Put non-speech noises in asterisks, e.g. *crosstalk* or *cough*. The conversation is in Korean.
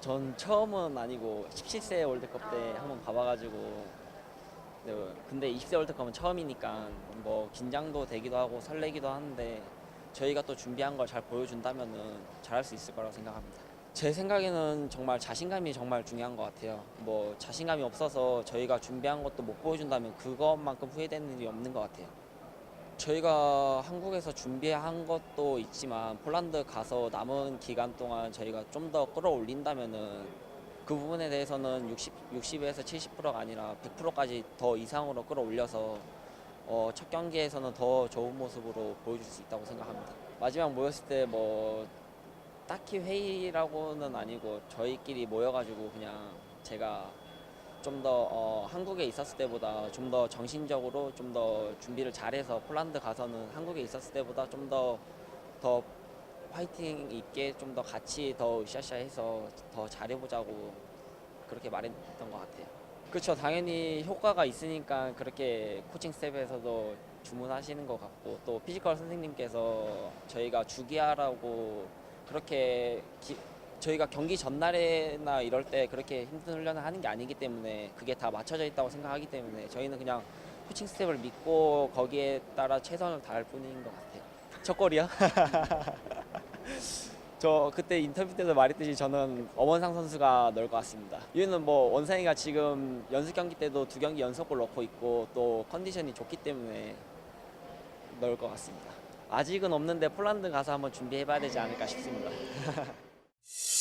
전 처음은 아니고 17세 월드컵 때 한번 가봐가지고 네, 근데 20세 월드컵은 처음이니까 뭐 긴장도 되기도 하고 설레기도 하는데 저희가 또 준비한 걸 잘 보여준다면은 잘할 수 있을 거라고 생각합니다. 제 생각에는 정말 자신감이 정말 중요한 것 같아요. 뭐 자신감이 없어서 저희가 준비한 것도 못 보여준다면 그것만큼 후회되는 일이 없는 것 같아요. 저희가 한국에서 준비한 것도 있지만 폴란드 가서 남은 기간 동안 저희가 좀 더 끌어올린다면은 그 부분에 대해서는 60, 60에서 70%가 아니라 100%까지 더 이상으로 끌어올려서 어, 첫 경기에서는 더 좋은 모습으로 보여줄 수 있다고 생각합니다. 마지막 모였을 때 뭐 딱히 회의라고는 아니고 저희끼리 모여가지고 그냥 제가 좀더 어, 한국에 있었을 때보다 좀 더 정신적으로 좀 더 준비를 잘해서 폴란드 가서는 한국에 있었을 때보다 좀 더 더 화이팅 있게 좀 더 같이 더 으쌰으쌰해서 더 잘해보자고 그렇게 말했던 것 같아요. 그렇죠. 당연히 효과가 있으니까 그렇게 코칭 스텝에서도 주문하시는 것 같고 또 피지컬 선생님께서 저희가 주기하라고 그렇게 기- 저희가 경기 전날에나 이럴 때 그렇게 힘든 훈련을 하는 게 아니기 때문에 그게 다 맞춰져 있다고 생각하기 때문에 저희는 그냥 코칭 스텝을 믿고 거기에 따라 최선을 다할 뿐인 것 같아요. 첫 골이요? *laughs* 저 그때 인터뷰 때도 말했듯이 저는 엄원상 선수가 넣을 것 같습니다. 이유는 뭐 원상이가 지금 연습 경기 때도 두 경기 연속골 넣고 있고 또 컨디션이 좋기 때문에 넣을 것 같습니다. 아직은 없는데 폴란드 가서 한번 준비해봐야 되지 않을까 싶습니다. *laughs* you